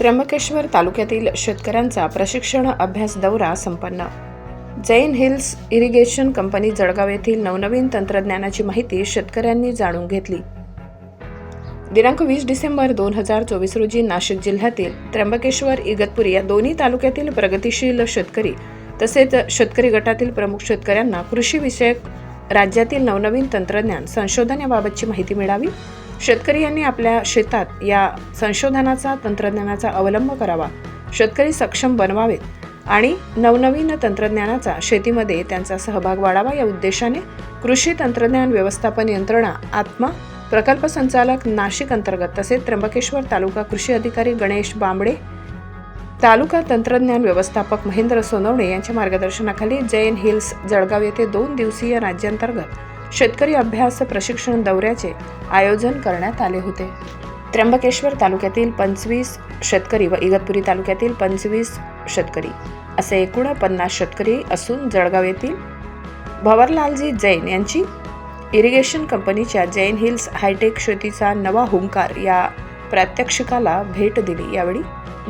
त्र्यंबकेश्वर तालुक्यातील शेतकऱ्यांचा प्रशिक्षण अभ्यास दौरा संपन्न. Jain hills irrigation company Jalgaon येथील नवनवीन तंत्रज्ञानाची माहिती शेतकऱ्यांनी जाणून घेतली. दिनांक वीस डिसेंबर दोन हजार चोवीस रोजी नाशिक जिल्ह्यातील त्र्यंबकेश्वर इगतपुरी या दोन्ही तालुक्यातील प्रगतिशील शेतकरी तसेच शेतकरी गटातील प्रमुख शेतकऱ्यांना कृषीविषयक राज्यातील नवनवीन तंत्रज्ञान संशोधन याबाबतची माहिती मिळावी? शेतकरी यांनी आपल्या शेतात या संशोधनाचा तंत्रज्ञानाचा अवलंब करावा. शेतकरी सक्षम बनवावेत आणि नवनवीन तंत्रज्ञानाचा शेतीमध्ये त्यांचा सहभाग वाढावा या उद्देशाने कृषी तंत्रज्ञान व्यवस्थापन यंत्रणा आत्मा प्रकल्प संचालक नाशिक अंतर्गत तसेच त्र्यंबकेश्वर तालुका कृषी अधिकारी गणेश बांबडे तालुका तंत्रज्ञान व्यवस्थापक महेंद्र सोनवणे यांच्या मार्गदर्शनाखाली जैन हिल्स जळगाव येथे दोन दिवसीय राज्यांतर्गत शेतकरी अभ्यास प्रशिक्षण दौऱ्याचे आयोजन करण्यात आले होते. त्र्यंबकेश्वर तालुक्यातील पंचवीस शेतकरी व इगतपुरी तालुक्यातील पंचवीस शेतकरी असे एकूण पन्नास शेतकरी असून जळगाव येथील भवरलालजी जैन यांची इरिगेशन कंपनीच्या जैन हिल्स हायटेक शेतीचा नवा हुंकार या प्रात्यक्षिकाला भेट दिली. यावेळी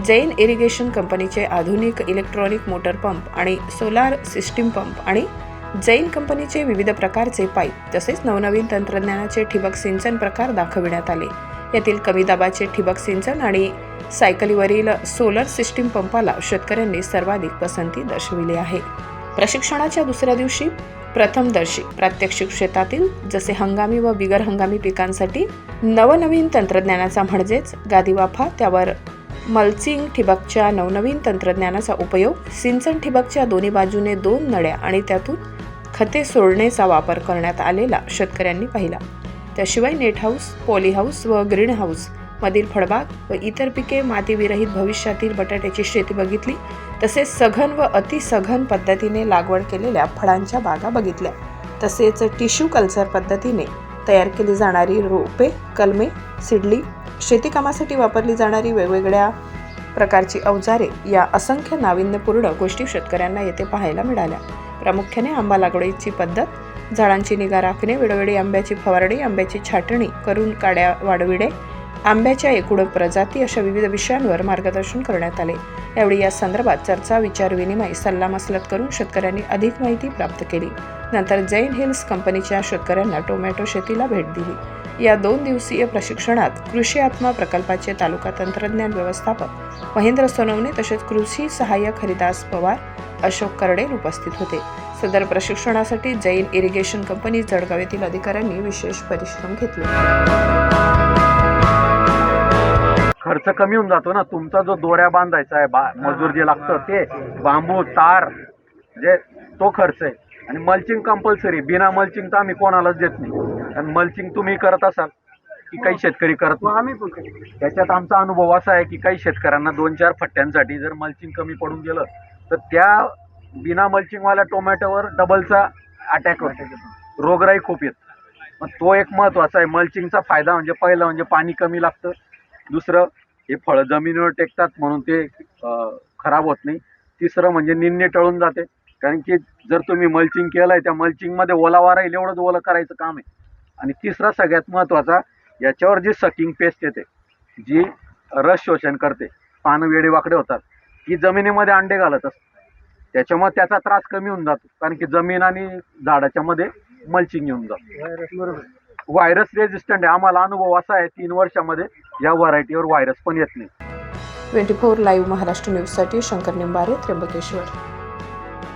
जैन इरिगेशन कंपनीचे आधुनिक इलेक्ट्रॉनिक मोटर पंप आणि सोलार सिस्टीम पंप आणि जैन कंपनीचे विविध प्रकारचे पाईप तसेच नवनवीन तंत्रज्ञानाचे ठिबक सिंचन प्रकार दाखविण्यात आले. यातील कमी दाबाचे ठिबक सिंचन आणि सायकलीवरील सोलर सिस्टीम पंपाला शेतकऱ्यांनी सर्वाधिक पसंती दर्शविली आहे. प्रशिक्षणाच्या दुसऱ्या दिवशी प्रथमदर्शी प्रात्यक्षिक शेतातील जसे हंगामी व बिगर हंगामी पिकांसाठी नवनवीन तंत्रज्ञानाचा म्हणजेच गादीवाफा त्यावर मल्चिंग ठिबकच्या नवनवीन तंत्रज्ञानाचा उपयोग सिंचन ठिबकच्या दोन्ही बाजूने दोन नळ्या आणि त्यातून खते सोडण्याचा वापर करण्यात आलेला शेतकऱ्यांनी पाहिला. त्याशिवाय नेट हाऊस पॉली हाऊस व ग्रीन हाऊस मधील फळबाग व इतर पिके मातीविरहित भविष्यातील बटाट्याची शेती बघितली तसेच सघन व अतिसघन पद्धतीने लागवड केलेल्या फळांच्या बागा बघितल्या. तसेच टिश्यू कल्चर पद्धतीने तयार केली जाणारी रोपे कलमे सिडली शेतीकामासाठी वापरली जाणारी वेगवेगळ्या प्रकारची अवजारे या असंख्य नाविन्यपूर्ण गोष्टी शेतकऱ्यांना येथे पाहायला मिळाल्या. प्रामुख्याने आंबा लागवडीची पद्धत झाडांची निगा राखणे वेळोवेळी आंब्याची फवारणी आंब्याची छाटणी करून काड्या वाढविणे आंब्याच्या एकूण प्रजाती अशा विविध विषयांवर मार्गदर्शन करण्यात आले. यावेळी या संदर्भात चर्चा विचारविनिमय सल्लामसलत करून शेतकऱ्यांनी अधिक माहिती प्राप्त केली. नंतर जैन हिल्स कंपनीच्या शेतकऱ्यांना टोमॅटो शेतीला भेट दिली. या दोन दिवसीय प्रशिक्षणात कृषी आत्मा प्रकल्पाचे तालुका तंत्रज्ञान व्यवस्थापक महेंद्र सोनवणे तसेच कृषी सहाय्यक हरिदास पवार अशोक करडेल उपस्थित होते. सदर प्रशिक्षणासाठी जैन इरिगेशन कंपनी जळगाव येथील अधिकाऱ्यांनी विशेष परिश्रम घेतले. खर्च कमी होऊन जातो ना. तुमचा जो दोऱ्या बांधायचा आहे बा मजूर जे लागतं ते बांबू तार म्हणजे तो खर्च आहे. आणि मल्चिंग कंपल्सरी बिना मल्चिंग तर आम्ही कोणालाच देत नाही. आणि मल्चिंग तुम्ही करत असाल की काही शेतकरी करत नाही. आम्ही पण त्याच्यात आमचा अनुभव असा आहे की काही शेतकऱ्यांना दोन चार फट्ट्यांसाठी जर मल्चिंग कमी पडून गेलं तर त्या बिना मल्चिंगवाल्या टोमॅटोवर डबलचा अटॅक होतो. रोगराई खूप येत. मग तो एक महत्त्वाचा आहे. मल्चिंगचा फायदा म्हणजे पहिला म्हणजे पाणी कमी लागतं. दुसरं हे फळं जमिनीवर टेकतात म्हणून ते खराब होत नाही. तिसरं म्हणजे निन्ने टळून जाते. कारण की जर तुम्ही मल्चिंग केलं आहे त्या मल्चिंगमध्ये ओलावा राहील एवढंच ओलं करायचं काम आहे. आणि तिसरा सगळ्यात महत्त्वाचा याच्यावर जी सकिंग पेस्ट येते जी रस शोषण करते पानं वेडे वाकडे होतात. ती जमिनीमध्ये अंडे घालत असते त्याच्यामुळे त्याचा त्रास कमी होऊन जातो. कारण की जमीन आणि झाडाच्या मध्ये मल्चिंग येऊन जातो. व्हायरस रेजिस्टंट आहे. आम्हाला अनुभव असा आहे तीन वर्षामध्ये या व्हरायटीवर व्हायरस पण येत नाही. ट्वेंटी फोर लाईव्ह महाराष्ट्र न्यूजसाठी शंकर निंबारे त्र्यंबकेश्वर.